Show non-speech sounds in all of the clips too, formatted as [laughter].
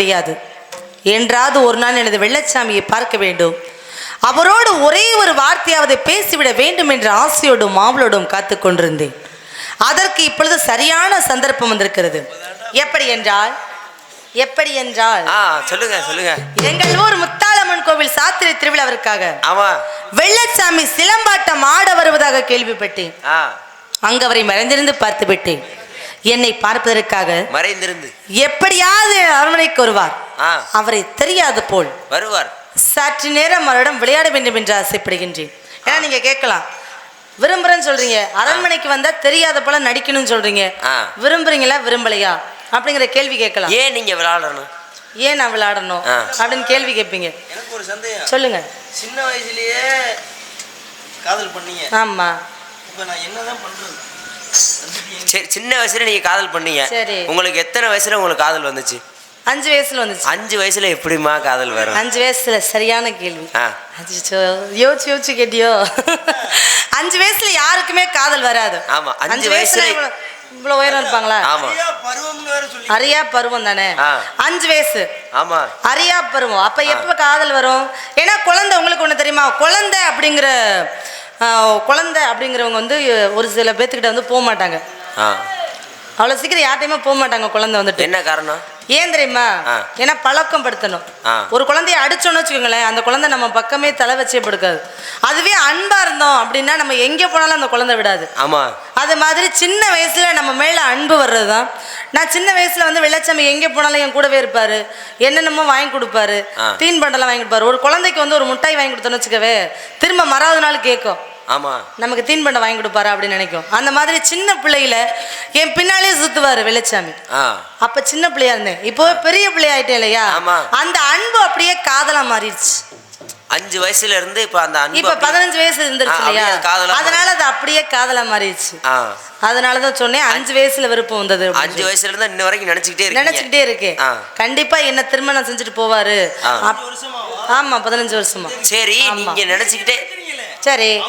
முடியாது என்றாவது ஒரு நாள் எனது வெள்ளச்சாமியை பார்க்க வேண்டும். அவரோடு ஒரே ஒரு வார்த்தையாவது பேசிவிட வேண்டும் என்ற ஆசையோடும் மாவளோடும் காத்து கொண்டிருந்தேன். அதற்கு இப்பொழுது சரியான சந்தர்ப்பம் வந்திருக்கிறது. எப்படி என்றால் எப்படி என்றால். சொல்லுங்க சொல்லுங்க. எங்கள் ஊர் முத்தாளம்மன் கோவில் சாத்திரை திருவிழாவிற்காக ஆமா. வெள்ளச்சாமி சிலம்பாட்டம் ஆட வருவதாக கேள்விப்பட்டேன். அங்கு அவரை மறைந்திருந்து பார்த்து விட்டேன் என்னை பார்ப்பதற்காக மறைந்திருந்து. எப்படியாவது அரண்மனைக்கு வருவார். அவரை தெரியாது போல் வருவார். சற்று நேரம் அவரிடம் விளையாட வேண்டும் என்று ஆசைப்படுகின்றேன். ஏன்னா நீங்க கேட்கலாம். விரும்புறேன்னு சொல்றீங்க. அரண்மனைக்கு வந்தா தெரியாத போல நடிக்கணும்னு சொல்றீங்க. விரும்புறீங்களா விரும்பலையா? அப்படிங்கிற கேள்வி கேட்கலாம். ஏன் நீங்க விளையாடணும்? ஏன் நான் விளையாடணும். அப்படின்னு கேள்வி கேட்பீங்க. எனக்கு ஒரு சந்தேகம். சொல்லுங்க. சின்ன வயசுலயே காதல் பண்ணீங்க. ஆமா. இப்போ நான் என்னதான் பண்றது. சரி சின்ன வயசுல நீங்க காதல் பண்ணீங்க. சரி. உங்களுக்கு எத்தனை வயசுல உங்களுக்கு காதல் வந்துச்சு? அஞ்சு வயசுல வந்துச்சு. அஞ்சு வயசுல எப்படிம்மா காதல் வரும்? அஞ்சு வயசுல சரியான கேள்வி. யோசிச்சு யோசிச்சு கேட்டியோ? அஞ்சு வயசுல யாருக்குமே காதல் வராது. ஆமா, அஞ்சு வயசுல- இவ்வளவு- இவ்வளவு உயரம் இருப்பாங்களா? ஆமா. ஐயா, பருவம்னு வேற சொல்லி அரியா பருவம் தானே. அஞ்சு வயசு. ஆமா. அரியா பருவம். அப்ப எப்ப காதல் வரும்? ஏன்னா குழந்தை உங்களுக்கு ஒண்ணு தெரியுமா? குழந்தை அப்படிங்கிற குழந்தை அப்படிங்கிறவங்க வந்து ஒரு சில பேத்துக்கிட்ட வந்து போக மாட்டாங்க ஆ. அவ்வளவு சீக்கிரம் யார்ட்டையுமே போக மாட்டாங்க குழந்தை வந்துட்டு. என்ன காரணம்? ஏன் தெரியுமா. ஏன்னா பழக்கம் படுத்தணும். ஒரு குழந்தைய அடிச்சோன்னு வச்சுக்கோங்களேன் அந்த குழந்தை நம்ம பக்கமே தலை வச்சே படுக்காது. அதுவே அன்பா இருந்தோம் அப்படின்னா நம்ம எங்கே போனாலும் அந்த குழந்தை விடாது. ஆமா. அது மாதிரி சின்ன வயசுல நம்ம மேல அன்பு வர்றது தான் நான் சின்ன வயசுல வந்து வெள்ளச்சாமி எங்கே போனாலும் என் கூடவே இருப்பாரு. என்னென்னமோ வாங்கி கொடுப்பாரு. தீன் பண்டெல்லாம் வாங்கி கொடுப்பாரு. ஒரு குழந்தைக்கு வந்து ஒரு முட்டாய் வாங்கி கொடுத்தோன்னு வச்சுக்கவே திரும்ப மறாவது நாள் கேட்கும். ஆமா. நமக்கு தீன்பண்டம் வாங்கி கொடுப்பாரு அப்படின்னு நினைக்கும். அந்த மாதிரி சின்ன பிள்ளையில என் பின்னாலே சுத்துவாரு வெள்ளச்சாமி. ஆ. அப்ப சின்ன பிள்ளையா இருந்தேன். இப்போ பெரிய பிள்ளையா ஆயிட்டேன் இல்லையா. அந்த அன்பு அப்படியே காதலா மாறிடுச்சு. அஞ்சு வயசுல இருந்து இப்ப அந்த அன்பு இப்ப பதினஞ்சு வயசு இருந்துருச்சு இல்லையா? அதனால அது அப்படியே காதலா மாறிடுச்சு. ஆ. அதனாலதான் சொன்னேன் அஞ்சு வயசுல விருப்பம் வந்தது அஞ்சு வயசுல இருந்து இன்ன வரைக்கும் நினைச்சுக்கிட்டே இருக்கீங்க. நினைச்சுக்கிட்டே இருக்கேன். கண்டிப்பா என்ன திருமணம் செஞ்சுட்டு போவாரு. ஆமா பதினஞ்சு வருஷமா. சரி. நீங்க நினைச்சுக்கிட்டே சரி.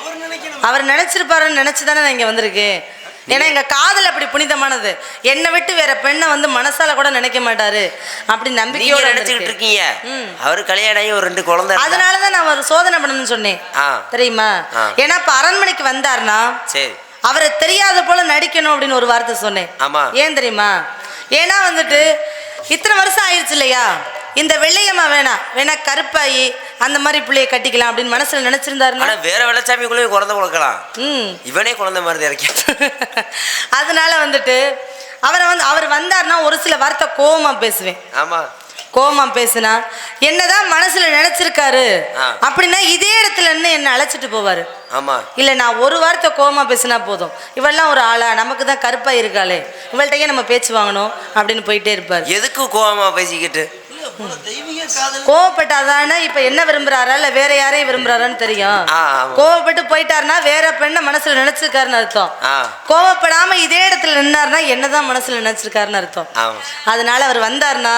அவர் நினைச்சிருப்பாருன்னு நினைச்சு தானே நான் இங்க வந்திருக்கேன் ஏன்னா எங்க காதல் அப்படி புனிதமானது. என்னை விட்டு வேற பெண்ணை வந்து மனசால கூட நினைக்க மாட்டாரு. அப்படி நம்பிக்கையோட நினைச்சுக்கிட்டு. இருக்கீங்க. அவரு கல்யாணம் ஆகி ஒரு ரெண்டு குழந்தை அதனாலதான் நான் ஒரு சோதனை பண்ணணும்னு சொன்னேன். தெரியுமா. ஏன்னா இப்ப அரண்மனைக்கு வந்தாருன்னா சரி. அவரை தெரியாத போல நடிக்கணும் அப்படின்னு ஒரு வார்த்தை சொன்னேன். ஆமா. ஏன் தெரியுமா? ஏன்னா வந்துட்டு இத்தனை வருஷம் ஆயிடுச்சு இல்லையா? இந்த வெள்ளையம்மா வேணாம். வேணா கருப்பாயி அந்த மாதிரி பிள்ளைய கட்டிக்கலாம் அப்படின்னு மனசுல நினைச்சிருந்தாருன்னா ஆனா வேற வெள்ளச்சாமிக்குள்ளேயும் குழந்தை கொடுக்கலாம். ம். இவனே குழந்தை மாதிரி இருக்கேன் [laughs] அதனால வந்துட்டு அவரை வந்து அவர் வந்தாருன்னா ஒரு சில வார்த்தை கோவமா பேசுவேன். ஆமா. கோவமா பேசுனா என்னதான் மனசுல நினைச்சிருக்காரு. அப்படின்னா இதே இடத்துல நின்னு என்ன அழைச்சிட்டு போவாரு. ஆமா. இல்ல நான் ஒரு வார்த்தை கோவமா பேசினா போதும். இவெல்லாம் ஒரு ஆளா நமக்கு தான் கருப்பா இருக்காளே. இவள்கிட்டயே நம்ம பேச்சு வாங்கணும் அப்படின்னு போயிட்டே இருப்பாரு. எதுக்கு கோவமா பேசிக்கிட்டு? கோவப்பட்டாதானே இப்ப என்ன விரும்புறாரா? இல்ல வேற யாரையும் விரும்புறாரான்னு தெரியும். கோவப்பட்டு போயிட்டாருன்னா வேற பெண்ணை மனசுல நினைச்சிருக்காருன்னு அர்த்தம். கோவப்படாம இதே இடத்துல நின்னாருன்னா என்னதான் மனசுல நினைச்சிருக்காருன்னு அர்த்தம். அதனால அவர் வந்தாருன்னா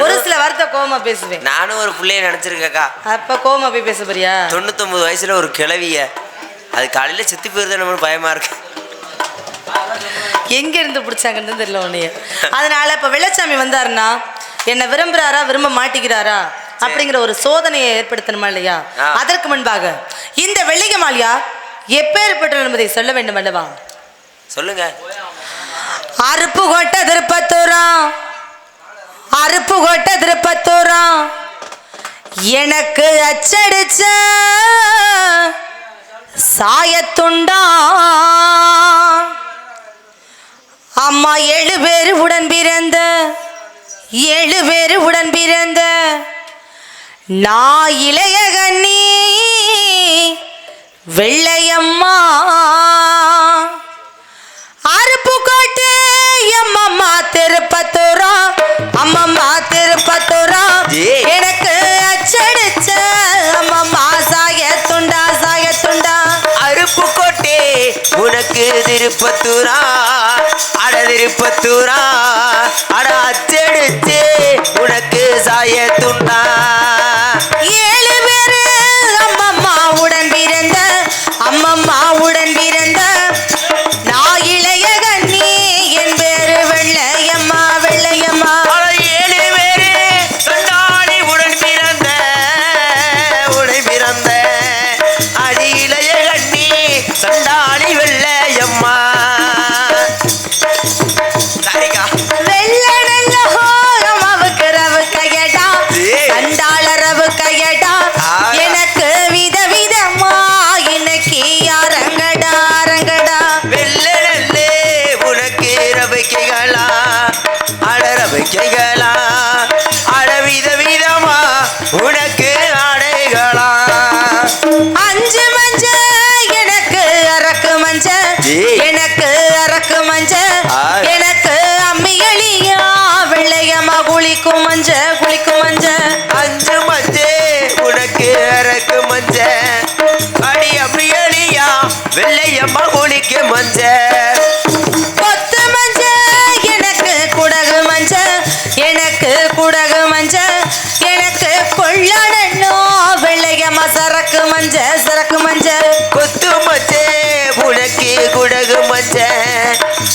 ஒரு சில வார்த்தை கோவமா பேசுவேன். நானும் ஒரு பிள்ளைய நினைச்சிருக்கேக்கா அப்ப கோவமா போய் பேச போறியா? தொண்ணூத்தொன்பது வயசுல ஒரு கிழவிய. அது காலையில செத்து நம்ம பயமா இருக்கு. எங்க இருந்து பிடிச்சாங்கன்னு தெரியல உன்னைய. அதனால இப்ப வெள்ளச்சாமி வந்தாருன்னா என்ன விரும்புறாரா விரும்ப மாட்டிக்கிறாரா அப்படிங்கிற ஒரு சோதனையை ஏற்படுத்தணுமா இல்லையா. அதற்கு முன்பாக இந்த வெள்ளிக மாளியா எப்பேற்பட்ட என்பதை சொல்ல வேண்டும் அல்லவா? சொல்லுங்க. அருப்பு கொட்ட திருப்பத்தூரம். அருப்பு கொட்ட திருப்பத்தூரம். எனக்கு அச்சடிச்ச சாயத்துண்டா. அம்மா ஏழு பேர் உடன் பிறந்த ஏழு பேர் உடன் பிறந்த நான் இளைய கண்ணி வெள்ளையம்மா உனக்கு திருப்பத்தூரா? அட திருப்பத்தூரா? அட அச்செடுத்து உனக்கு சாயத்துண்டா ஏழு பேரு அம்மம்மா உடன் பிறந்த அம்மம்மா உடன் பிறந்த வெள்ளையம்மா குளிக்க மஞ்ச. கொத்து மஞ்ச எனக்கு குடகு மஞ்ச எனக்கு குடகு மஞ்ச எனக்கு கொள்ளனோ வெள்ளையம்மா சரக்கு மஞ்ச சரக்கு மஞ்ச. கொத்து மஞ்சே உனக்கு குடகு மஞ்ச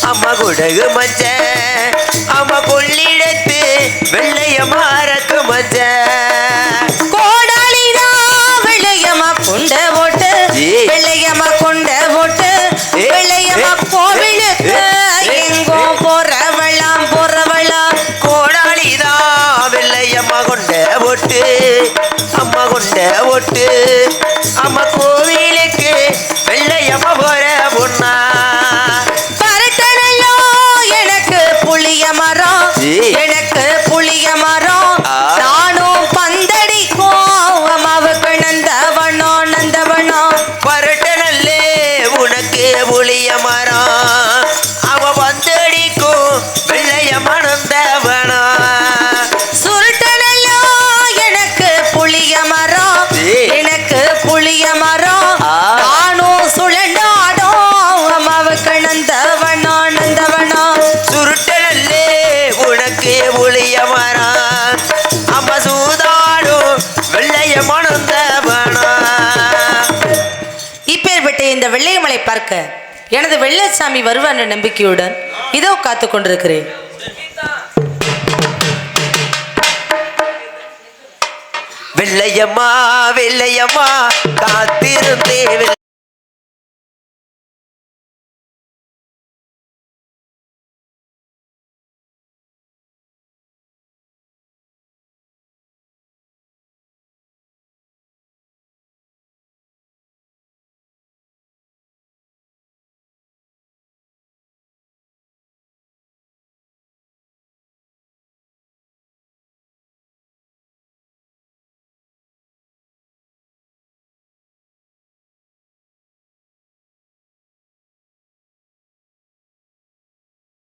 அம்மா குடகு மஞ்ச அம்மா கொள்ளிடத்து வெள்ளையம்மா அரக்கு மஞ்ச. இந்த பார்க்க எனது வெள்ளசாமி வருவான் என்ற நம்பிக்கையுடன் இதோ காத்து கொண்டிருக்கிறேன். வெள்ளையம்மா வெள்ளையம்மா காத்திருந்தே